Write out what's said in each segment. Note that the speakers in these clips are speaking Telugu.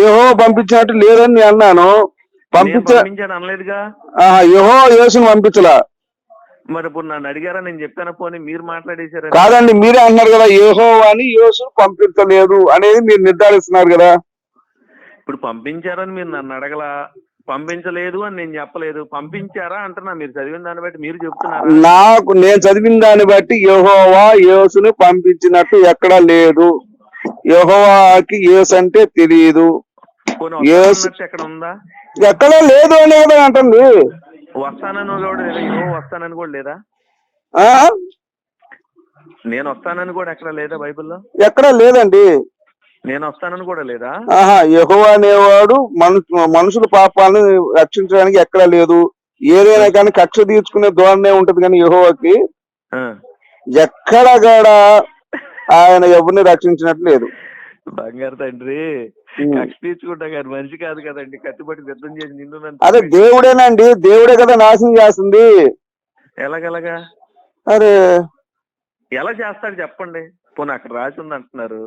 యహో పంపించినట్టు లేదని నేను అన్నాను. నేను పంపించ పంపించాను అనలేదుగా? యహో యేసుని పంపించలా. మరి ఇప్పుడు నన్ను అడిగారా? నేను చెప్పాను పోనీ మీరు మాట్లాడేశారు? కాదండి మీరే అంటున్నారు కదా యహో అని యేసు పంపించలేదు అనేది మీరు నిర్ధారిస్తున్నారు కదా. ఇప్పుడు పంపించారని మీరు నన్ను అడగలా? పంపించలేదు అని నేను చెప్పలేదు. పంపించారా అంటున్నా మీరు చదివిన దాన్ని బట్టి మీరు చెప్తున్నారా? నాకు నేను చదివిన దాన్ని బట్టి యహోవా యేసుని పంపించినట్టు ఎక్కడా లేదు. యహోవాకి యేసు అంటే తెలియదు ఎక్కడ ఉందా? ఎక్కడా లేదు అనే కదా అంటుంది. వస్తానని కూడా వస్తానని కూడా లేదా? ఆ? నేను వస్తానని కూడా ఎక్కడ లేదా బైబిల్లో? ఎక్కడా లేదండి. నేను వస్తానని కూడా లేదా? ఆహా యహోవా అనేవాడు మను మనుషుల పాపాలను రక్షించడానికి ఎక్కడా లేదు. ఏదైనా కానీ కక్ష తీర్చుకునే ధోరణే ఉంటది కానీ యహోవాకి. ఎక్కడ కూడా ఆయన ఎవరిని రక్షించినట్టు లేదు. బంగారు తండ్రి తీర్చుకుంటా కానీ మనిషి కాదు కదండి కత్తిపట్టి యుద్ధం చేసి నిన్ను అదే దేవుడేనండి దేవుడే కదా నాశనం చేస్తుంది. ఎలాగెలాగా? అరే. ఎలా చేస్తాడు చెప్పండి. పోనీ అక్కడ రాసి ఉంది అంటున్నారు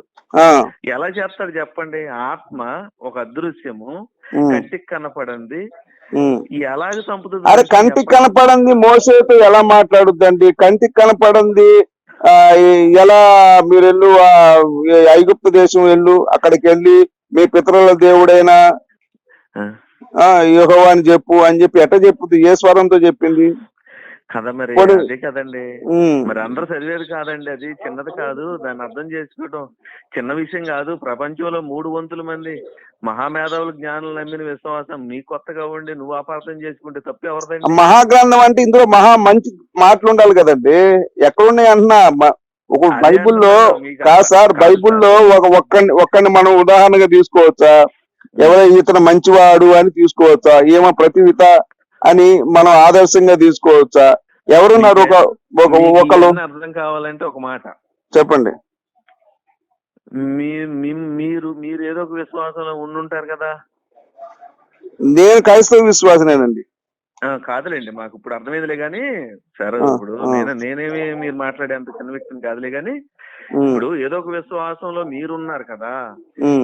ఎలా చేస్తాడు చెప్పండి. ఆత్మ ఒక అదృశ్యము కంటికి కనపడింది. ఎలాగ చంపుతుంది అరే కంటికి? కనపడంది మోసేతో ఎలా మాట్లాడుద్దండి? కంటికి కనపడంది ఎలా మీరు వెళ్ళు ఐగుప్తు దేశం వెళ్ళు అక్కడికి వెళ్ళి మీ పితరుల దేవుడైన యెహోవా అని చెప్పు అని చెప్పి ఎట్ట చెప్పుద్ది ఏ స్వరంతో చెప్పింది? కదా మరి అదే కదండి. మరి అందరూ చదివేది కాదండి అది చిన్నది కాదు. దాన్ని అర్థం చేసుకోవడం చిన్న విషయం కాదు. ప్రపంచంలో మూడు వంతుల మంది మహామేధావులు జ్ఞానులు నమ్మిన విశ్వాసం నీ కొత్తగా ఉండి నువ్వు అపార్థం చేసుకుంటే తప్పు ఎవరిదండి? మహాగ్రంథం అంటే ఇందులో మహా మంచి మాటలు ఉండాలి కదండి. ఎక్కడున్నాయి అంటున్నా? ఒక బైబిల్లో కాదు సార్ బైబిల్లో. ఒక ఒక్కడిని ఒక్కడిని మనం ఉదాహరణగా తీసుకోవచ్చా? ఎవరో ఇతను మంచివాడు అని తీసుకోవచ్చా? ఏమో ప్రతివిత అని మనం ఆదర్శంగా తీసుకోవచ్చా? ఎవరున్నారు ఒక ఒకళ్ళు? అర్థం కావాలంటే ఒక మాట. చెప్పండి. మీరు మీరు ఏదో ఒక విశ్వాసంలో ఉండుంటారు కదా. నేను క్రైస్తవ విశ్వాసనేనండి. కాదులేండి మాకు ఇప్పుడు అర్థమైందిలే గాని సరే ఇప్పుడు. నేను నేనేమి మీరు మాట్లాడేంత చిన్న వ్యక్తిని కాదులే గాని ఉమ్, ఇప్పుడు ఏదో ఒక విశ్వాసంలో మీరున్నారు కదా.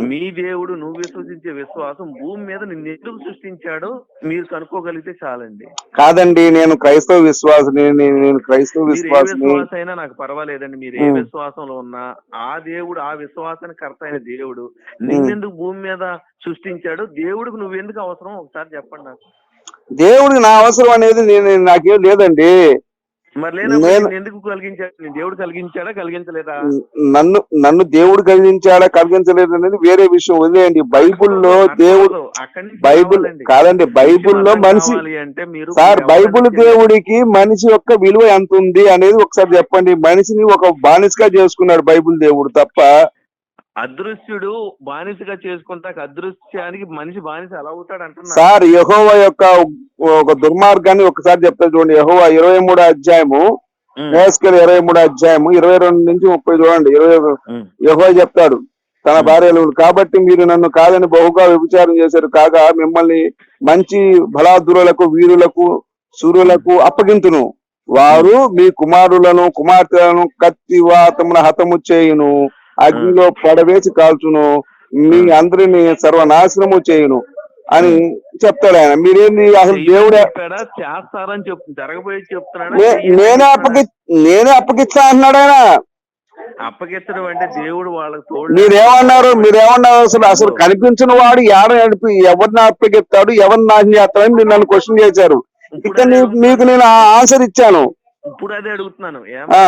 మీ దేవుడు నువ్వు విశ్వసించే విశ్వాసం భూమి మీద నిన్ను ఎందుకు సృష్టించాడో మీరు కనుక్కోగలిగితే చాలండి. కాదండి నేను క్రైస్తవ విశ్వాసని నేను క్రైస్తవ మీరు ఏ విశ్వాసని. విశ్వాసం అయినా నాకు పర్వాలేదండి మీరు ఏ. విశ్వాసంలో ఉన్నా ఆ దేవుడు ఆ విశ్వాసానికి కర్త అయిన దేవుడు నిన్నెందుకు భూమి మీద సృష్టించాడు? దేవుడికి నువ్వెందుకు అవసరం? ఒకసారి చెప్పండి నాకు. దేవుడికి నా అవసరం అనేది నేను నాకేం లేదండి. ఎందుకు కలిగించాడు దేవుడు కలిగించాడా కలిగించలేదా? నన్ను నన్ను దేవుడు కలిగించాడా కలిగించలేదు అనేది వేరే విషయం వదిలేయండి. బైబిల్లో దేవుడు బైబిల్. కాదండి బైబిల్లో మనిషి సార్ బైబిల్ దేవుడికి మనిషి యొక్క విలువ ఎంత ఉంది అనేది ఒకసారి చెప్పండి. మనిషిని ఒక బానిసగా చేసుకున్నాడు బైబిల్ దేవుడు తప్ప అదృశ్యుడు బానిసగా చేసుకుంటా అదృశ్యానికి మనిషి బానిస ఎలా అవుతాడు అంటున్నా సార్ యహోవ యొక్క ఒక దుర్మార్గాన్ని ఒకసారి చెప్తా చూడండి. యహోవ ఇరవై మూడో అధ్యాయము నేస్కల్ ఇరవై మూడో అధ్యాయము ఇరవై రెండు నుంచి ముప్పై చూడండి. ఇరవై ఉమ్, యహో చెప్తాడు తన భార్యలు కాబట్టి మీరు నన్ను కాదని బహుగా వ్యభిచారం చేశారు. కాగా మిమ్మల్ని మంచి బలాదురులకు వీరులకు సూర్యులకు అప్పగింతును. వారు మీ కుమారులను కుమార్తెలను కత్తి వాతమున హతము చేయును. అగ్నిలో పడవేసి కాల్చును మీ అందరిని సర్వనాశనము చేయును అని చెప్తాడు ఆయన. మీరేంది అసలు దేవుడే? చేస్తారని చెప్తు జరగబోయేది చెప్తున్నాడా? నేనే? అప్పగి నేనే అప్పగిస్తా అంటున్నాడు ఆయన. అప్పగించడం అంటే దేవుడు వాళ్ళకి తోడు. మీరేమన్నారు? మీరేమన్నారు అసలు? అసలు కనిపించిన వాడు ఏడ నడిపి ఎవరిని అప్పగిస్తాడు? ఎవరిని నాశనం చేస్తాడని మీరు నన్ను క్వశ్చన్ చేశారు ఇక్కడ మీకు నేను ఆన్సర్ ఇచ్చాను. ఇప్పుడు అదే అడుగుతున్నాను.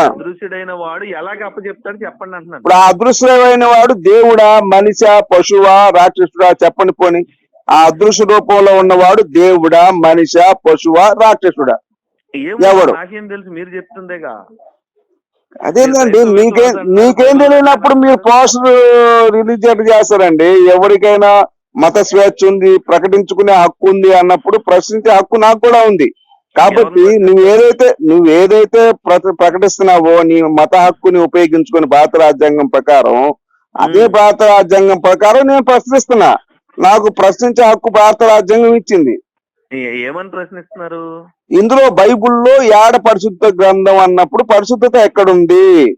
అదృశ్యుడైన వాడు ఎలాగ అప్పచెప్తాడు చెప్పండి అంటున్నాను. ఇప్పుడు ఆ అదృశ్యమైన వాడు దేవుడా మనిష పశువా రాక్షసుడా చెప్పండి పోని. ఆ అదృశ్య రూపంలో ఉన్నవాడు దేవుడా మనిష పశువా రాక్షసుడా? ఎవడు? నాకేం తెలుసు మీరు చెప్తుందేగా అదేంటండి మీకేం మీకేం తెలియనప్పుడు మీరు పోస్టర్ రిలీజ్ చేస్తారండి? ఎవరికైనా మత స్వేచ్ఛ ఉంది ప్రకటించుకునే హక్కు ఉంది అన్నప్పుడు ప్రశ్నించే హక్కు నాకు కూడా ఉంది. కాబట్టి నువ్వు ఏదైతే నువ్వు ఏదైతే ప్ర- ప్రకటిస్తున్నావో నీ మత హక్కుని ఉపయోగించుకుని భారత రాజ్యాంగం ప్రకారం అదే. భారత రాజ్యాంగం ప్రకారం నేను ప్రశ్నిస్తున్నా. నాకు ప్రశ్నించే హక్కు భారత రాజ్యాంగం ఇచ్చింది. ఏమని ప్రశ్నిస్తున్నారు? ఇందులో బైబిల్లో యాడ పరిశుద్ధ గ్రంథం అన్నప్పుడు పరిశుద్ధత ఎక్కడుంది?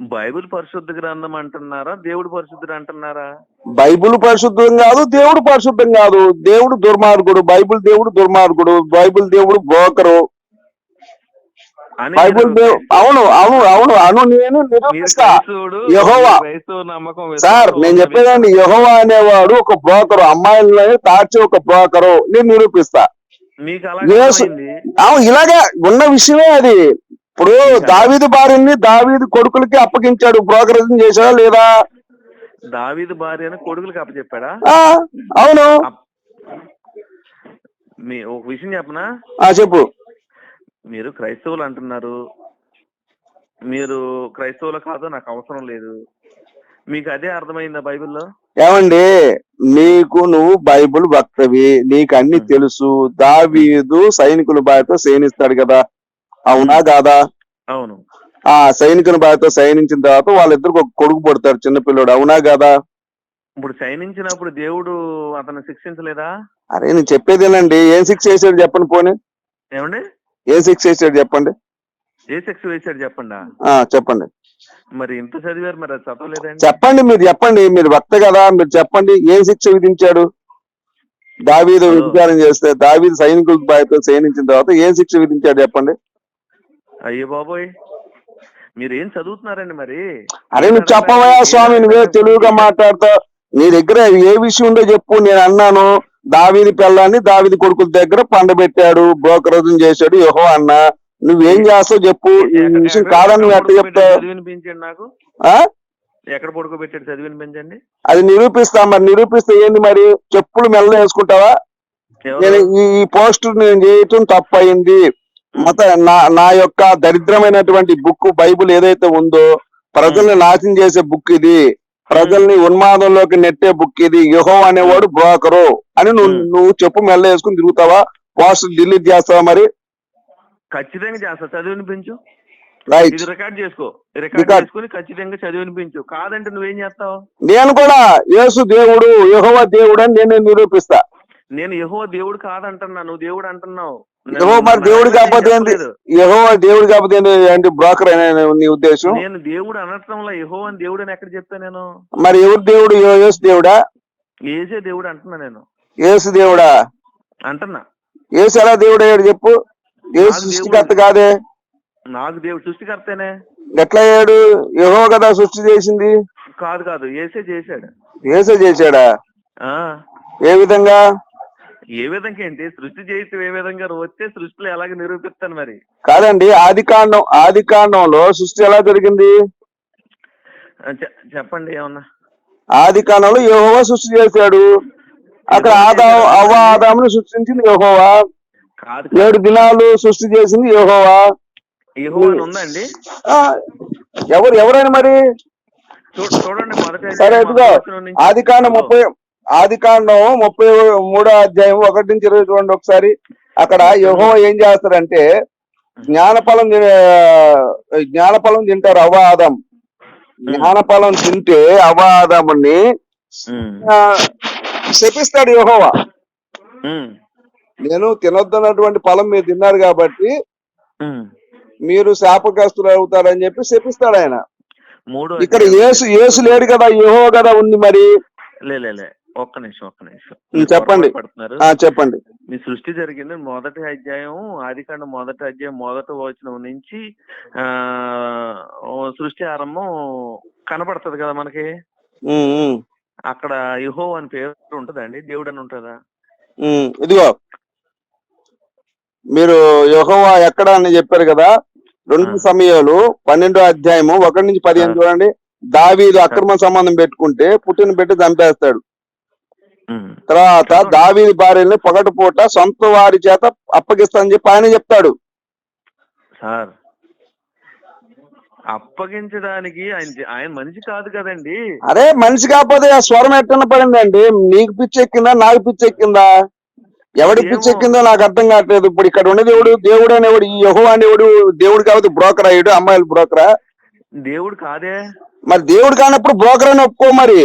బైబిల్ పరిశుద్ధ గ్రంథం అంటున్నారా? దేవుడు పరిశుద్ధుడు అంటున్నారా? బైబిల్ పరిశుద్ధం కాదు దేవుడు పరిశుద్ధం కాదు. దేవుడు దుర్మార్గుడు బైబిల్ దేవుడు దుర్మార్గుడు బైబిల్ దేవుడు బ్రోకరు అని బైబిల్ అవును అవును అవును. అను నేను యెహోవా. సార్ నేను. చెప్పేదండి యహోవా అనేవాడు ఒక బ్రోకరు అమ్మాయిలని తార్చి ఒక బ్రోకరు. నేను నిరూపిస్తా. అవును ఇలాగే ఉన్న విషయమే అది. ఇప్పుడు దావీదు భార్యని దావీదు కొడుకులకి అప్పగించాడు బ్రోకరేజ్ చేశాడా లేదా? దావీదు భార్య అని కొడుకులకి అప్పచెప్పాడా? అవును. మీ ఒక విషయం చెప్పనా? ఆ చెప్పు. మీరు క్రైస్తవులు అంటున్నారు. మీరు క్రైస్తవులు కాదు నాకు అవసరం లేదు. మీకు అదే అర్థమైందా బైబిల్లో? ఏమండి నీకు నువ్వు బైబిల్ భక్తవి నీకు అన్ని తెలుసు. దావీదు సైనికుల బాయతో సైనిస్తాడు కదా. అవునా కాదా? అవును. ఆ సైనికుల బాయతో సైనించిన తర్వాత వాళ్ళిద్దరికి ఒక కొడుకు పుడతాడు చిన్నపిల్లడు అవునా కాదా? ఇప్పుడు శయనించినప్పుడు దేవుడు అతను శిక్షించలేదా? అరే నేను చెప్పేదేనండి ఏం శిక్ష చేశాడు చెప్పండి పోనీ. ఏమండి? ఏం శిక్ష చేశాడు చెప్పండి. ఏ శిక్ష వేశాడు చెప్పండా? ఆ చెప్పండి. మరి ఇంత చదివారు మరి అది చదవలేదండి. చెప్పండి మీరు చెప్పండి. మీరు భక్త కదా మీరు చెప్పండి. ఏం శిక్ష విధించాడు? దావీదు. విచారం చేస్తే దావీదు సైనికుల బాయతో సైనించిన తర్వాత ఏం శిక్ష విధించాడు చెప్పండి. అయ్యో బాబోయ్. మీరు ఏం చదువుతున్నారండి మరి? అరే నువ్వు చెప్పవయ్యా స్వామి నువ్వే తెలుగుగా మాట్లాడతావు నీ దగ్గర ఏ విషయం ఉందో చెప్పు నేను అన్నాను. దావీది పిల్లాన్ని దావీది కొడుకుల దగ్గర పండబెట్టాడు బ్రోకరేజం చేశాడు యహో అన్న. నువ్వేం చేస్తావు చెప్పు. ఈ విషయం కాదని నువ్వు ఎట్లా? చెప్తావు? చదివి వినిపించండి నాకు? ఆ? ఎక్కడ పడుకోబెట్టాడు చదివి వినిపించండి అది నిరూపిస్తా మరి నిరూపిస్తే ఏంది మరి? చెప్పులు మెల్ల వేసుకుంటావా? ఎవరు? నేను ఈ ఈ పోస్ట్ నేను చేయటం తప్పయింది. మత నా నా యొక్క దరిద్రమైనటువంటి బుక్ బైబిల్ ఏదైతే ఉందో ప్రజల్ని నాశనం చేసే బుక్ ఇది. ప్రజల్ని ఉన్మాదంలోకి నెట్టే బుక్ ఇది. యహో అనేవాడు బ్రోకరు అని నువ్వు. నువ్వు చెప్పు మెల్ల వేసుకుని తిరుగుతావా? పోస్ట్ డిలీట్ చేస్తావా మరి? ఖచ్చితంగా చేస్తా. చదివి వినిపించు. ఇది రికార్డ్ చేసుకో. రికార్డ్. చేసుకుని ఖచ్చితంగా చదివి వినిపించు. కాదంటే నువ్వేం చేస్తావు? నేను కూడా యేసు దేవుడు యహోవ దేవుడు అని నేను నిరూపిస్తా. నేను యహో దేవుడు కాదంటున్నా. నువ్వు దేవుడు అంటున్నావు. యహో మరి దేవుడు కాకపోతే. యహోవ దేవుడు కాకపోతే ఏంటి బ్రోకర్ అనే నీ ఉద్దేశం? నేను దేవుడు అనటంలో యహో అని దేవుడు అని ఎక్కడ చెప్పా నేను? మరి ఎవరు దేవుడు? యేసు దేవుడా? ఏసే దేవుడు అంటున్నా నేను. యేసు దేవుడా? అంటున్నా. యేసు ఎలా దేవుడు అయ్యాడు చెప్పు? యేసు సృష్టికర్త కాదే. నాకు దేవుడు సృష్టికర్తేనే. ఎట్లా అయ్యాడు? యహో కదా సృష్టి చేసింది. కాదు కాదు ఏసే చేశాడు. యేసే చేశాడా? ఆ. ఏ విధంగా? ఏ విధంగా ఏంటి? సృష్టి చేయటం ఏ విధంగా వస్తే సృష్టిలో ఎలాగ నిరూపిస్తాను మరి? కాదండి ఆది కాండం ఆది కాండంలో సృష్టి ఎలా జరిగింది? చెప్పండి ఏమన్నా. ఆది కాండంలో యహోవా సృష్టి చేశాడు. అక్కడ ఆదా అవ్వ ఆదాముని సృష్టించింది యహోవా. ఏడు దినాలు సృష్టి చేసింది యహోవా. ఉందండి ఎవరు ఎవరైనా మరి? చూడండి మొదటి సరే ఇదిగో ఆది కాండం ముప్పై ఆది కాండం ముప్పై మూడో అధ్యాయం ఒకటి నుంచి ఇరవై చూడండి ఒకసారి అక్కడ యహో ఏం చేస్తారంటే జ్ఞానఫలం జ్ఞానఫలం తింటారు అవాదం జ్ఞానఫలం తింటే అవాదముని శపిస్తాడు యహోవా. నేను తినొద్దన్నటువంటి ఫలం మీరు తిన్నారు కాబట్టి. మీరు శాపగ్రస్తులు అవుతారని చెప్పి శపిస్తాడు ఆయన. ఇక్కడ. యేసు యేసు లేడు కదా యహో కదా ఉంది మరి. లే. ఒక్క నిమిషం ఒక్క నిమిషం చెప్పండి. పడుతున్నారు చెప్పండి మీ సృష్టి జరిగింది మొదటి అధ్యాయం ఆదికాండం మొదటి అధ్యాయం మొదటి వచనం నుంచి ఆ సృష్టి ఆరంభం కనపడుతుంది కదా మనకి. అక్కడ యుహో అని పేరు ఉంటుందండి దేవుడు అని ఉంటుందా ఇదిగో మీరు యెహోవా ఎక్కడ అని చెప్పారు కదా రెండు. సమయాలు పన్నెండో అధ్యాయము ఒకటి నుంచి పదిహేను. చూడండి దావీదు అక్రమ సంబంధం పెట్టుకుంటే పుట్టిన పెట్టి చంపేస్తాడు. తర్వాత. దావీది భార్యని పగటిపూట సొంత వారి చేత అప్పగిస్తానని చెప్పి ఆయన చెప్తాడు. సార్ అప్పగించడానికి ఆయన ఆయన మనిషి కాదు కదండి. అరే మనిషి కాకపోతే ఆ స్వరం ఎట్టన పడిందండి? నీకు పిచ్చెక్కిందా నాకు పిచ్చెక్కిందా? ఎవడి ఏమో. పిచ్చెక్కిందో నాకు అర్థం కావట్లేదు. ఇప్పుడు ఇక్కడ ఉన్న దేవుడు దేవుడు అనేవాడు ఈ యహో అనేవాడు దేవుడు కాబట్టి బ్రోకర్ అయ్యాడు అమ్మాయిలు బ్రోకరా? దేవుడు కాదే. మరి దేవుడు కానప్పుడు బ్రోకర్ అని ఒప్పుకో మరి.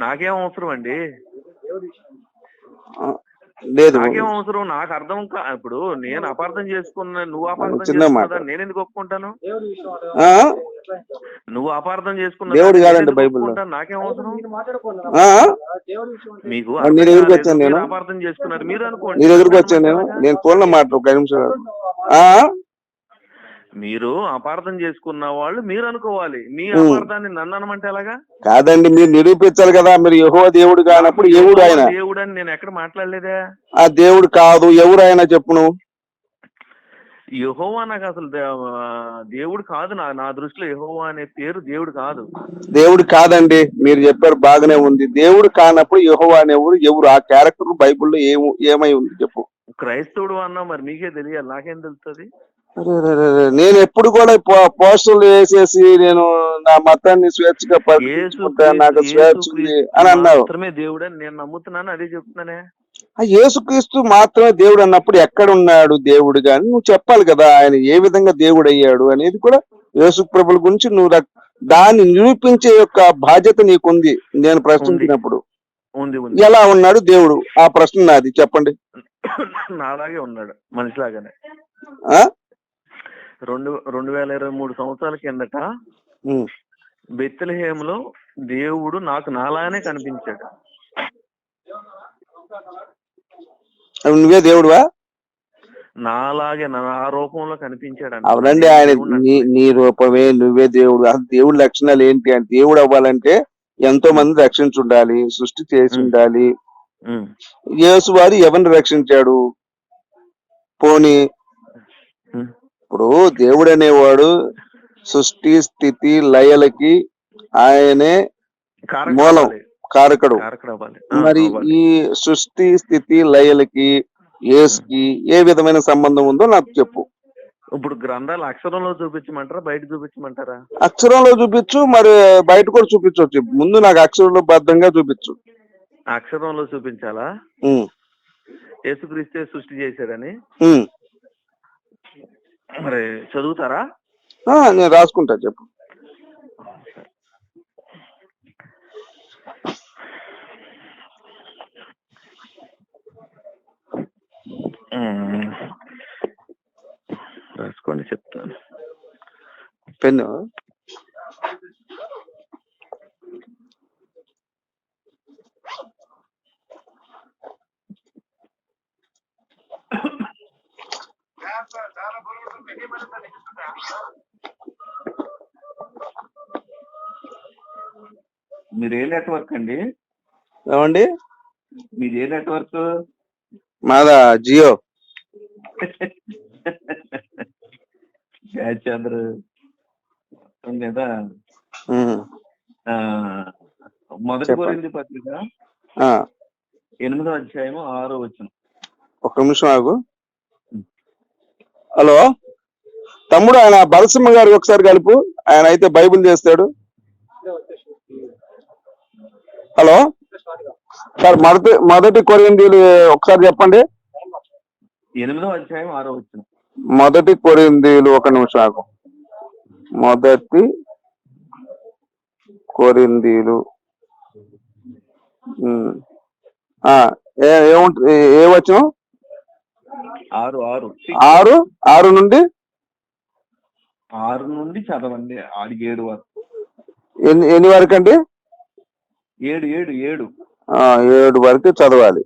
నాకేం అవసరం అండి లేదు నాకేం అవసరం నాకు అర్థం కా ఇప్పుడు నేను అపార్థం చేసుకున్న నువ్వు అపార్థం. చేసుకున్నదా నేను ఎందుకు ఒప్పుకుంటాను? నువ్వు అపార్థం చేసుకున్న దేవుడు కాదండి. ఒప్పుకుంటాను? నాకేం అవసరం? మీకు మరి వచ్చాను నేను. మీరు అపార్థం చేసుకున్నారు మీరు అనుకోండి నీ దగ్గరికి వచ్చాను నేను నేను ఫోన్లో మాట ఒక ఐదు నిమిషాలు ఆ? మీరు అపార్థం చేసుకున్న వాళ్ళు మీరు అనుకోవాలి. మీ. అపార్థాన్ని నన్ను అనమంటే ఎలాగా? కాదండి మీరు నిరూపించాలి కదా మీరు యహో దేవుడు కానప్పుడు ఎవడు ఆయన? దేవుడు అని నేను ఎక్కడ మాట్లాడలేదే? ఆ దేవుడు కాదు ఎవరు ఆయన చెప్పును? యహోవా నాకు అసలు దేవుడు కాదు నా నా దృష్టిలో యహోవా అనే పేరు దేవుడు కాదు. దేవుడు కాదండి మీరు చెప్పారు బాగానే ఉంది. దేవుడు కానప్పుడు యహో అనేవాడు ఎవరు? ఆ క్యారెక్టర్ బైబిల్లో ఏము ఏమై ఉంది చెప్పు. క్రైస్తవుడు అన్నా మరి మీకే తెలియాలి. నాకేం తెలుస్తుంది. నేను ఎప్పుడు కూడా పోస్టర్లు వేసేసి నేను నా మతాన్ని స్వేచ్ఛగా నాకు స్వేచ్ఛ ఉంది అని అన్నావు. మాత్రమే దేవుడు అని నేను నమ్ముతున్నాను అదే చెప్తున్నానే. ఆ యేసుక్రీస్తు మాత్రమే దేవుడు అన్నప్పుడు ఎక్కడ ఉన్నాడు దేవుడు గాని నువ్వు చెప్పాలి కదా ఆయన ఏ విధంగా దేవుడు అయ్యాడు అనేది కూడా యేసు ప్రభుల గురించి నువ్వు దాన్ని నిరూపించే యొక్క బాధ్యత నీకుంది నేను ప్రశ్నించినప్పుడు. ఎలా ఉన్నాడు దేవుడు? ఆ ప్రశ్న నాది. చెప్పండి. నాలాగే ఉన్నాడు మనిషిలాగానే. ఆ? రెండు రెండు వేల ఇరవై మూడు సంవత్సరాల కిందట. బెత్తలహేములో దేవుడు నాకు నాలానే కనిపించాడు. నువ్వే దేవుడువా? నాలాగే నా ఆ రూపంలో కనిపించాడు. అవునండి ఆయన నీ రూపమే నువ్వే దేవుడు. అసలు దేవుడి లక్షణాలు ఏంటి అంటే దేవుడు అవ్వాలంటే ఎంతో మంది రక్షించి ఉండాలి సృష్టి చేసి. ఉండాలి. యేసు వారు ఎవరిని రక్షించాడు? పోని. ఇప్పుడు దేవుడు అనేవాడు సృష్టి స్థితి లయలకి ఆయనే మూలం. కారకుడు. మరి. ఈ సృష్టి స్థితి లయలకి యేసుకి ఏ విధమైన సంబంధం ఉందో నాకు చెప్పు. ఇప్పుడు గ్రంథాలు అక్షరంలో చూపించమంటారా? బయట చూపించమంటారా? అక్షరంలో చూపించు మరి బయట కూడా చూపించవచ్చు. ముందు నాకు అక్షరంలో బద్ధంగా చూపించు. అక్షరంలో చూపించాలా? యేసుక్రీస్తే సృష్టి చేశాడని. మరి చదువుతారా? నేను రాసుకుంటా చెప్పు. రాసుకోండి చెప్తాను. పెన్ను? మీరు ఏ నెట్వర్క్ అండి? ఏమండి? మీది ఏ నెట్వర్క్ మాదా జియో. చంద్ర కదా? మొదటి. కోరింది పత్రిక. ఎనిమిదో అధ్యాయము ఆరో వచ్చిన ఒక్క నిమిషం ఆగు. హలో? తమ్ముడు ఆయన బలసింహ గారికి ఒకసారి కలుపు. ఆయన అయితే బైబిల్ చేస్తాడు. హలో? సార్ మొదటి మొదటి కొరిందీలు ఒకసారి చెప్పండి. ఎనిమిదో అధ్యాయం ఆరో వచ్చిన. మొదటి కొరిందీలు ఒక నిమిషం మొదటి కొరిందీలు. ఉమ్. ఆ, ఏ ఏముంట- ఏ- ఏ వచ్చిన ఆరు ఆరు. ఆరు ఆరు నుండి ఆరు నుండి చదవండి ఆరు ఏడు వరకు. ఎన్ని ఎన్ని వరకు అండి ఏడు ఏడు. ఏడు ఏడు వరకు చదవాలి.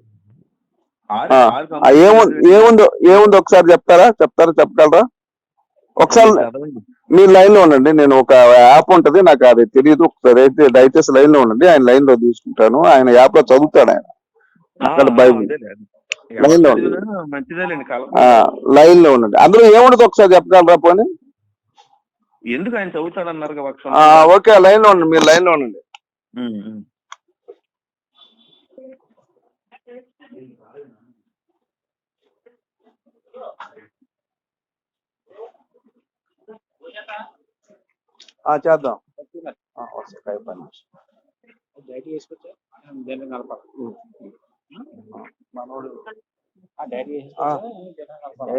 ఏముంది ఏముందో ఏముందో ఒకసారి చెప్తారా? చెప్తారా? చెప్పగలరా? ఒకసారి మీ లైన్లో ఉండండి. నేను ఒక యాప్ ఉంటది నాకు అది తెలియదు ఒకసారి అయితే దయచేసి లైన్లో ఉండండి. ఆయన లైన్లో తీసుకుంటాను. ఆయన యాప్లో చదువుతాడు ఆయన. అక్కడ బైబిల్. లైన్లో ఆ, లైన్లో ఉండండి. అందులో ఏముండదు? ఒకసారి చెప్పగలరా పోనీ? ఎందుకు ఆయన చదువుతాడన్నారు ఓకే లైన్లో ఉండండి మీరు లైన్లో ఉండండి చేద్దాం. ఆ, వస్తా, అయిపోయింది. డైరీ వేసుకొచ్చా? జనం కలపాలి మనోడు. ఆ. జనం కలపాలి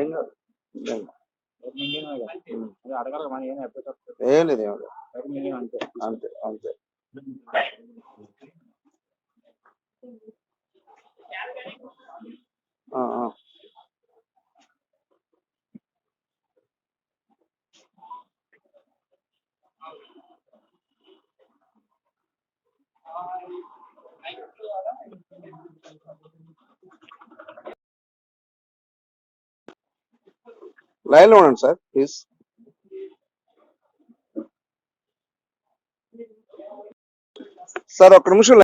ఏం లేదు ఏం లేదు అంతే అంతే Thank you. లైన్లో ఉండండి సార్ ప్లీజ్ సార్ ఒక్క నిమిషం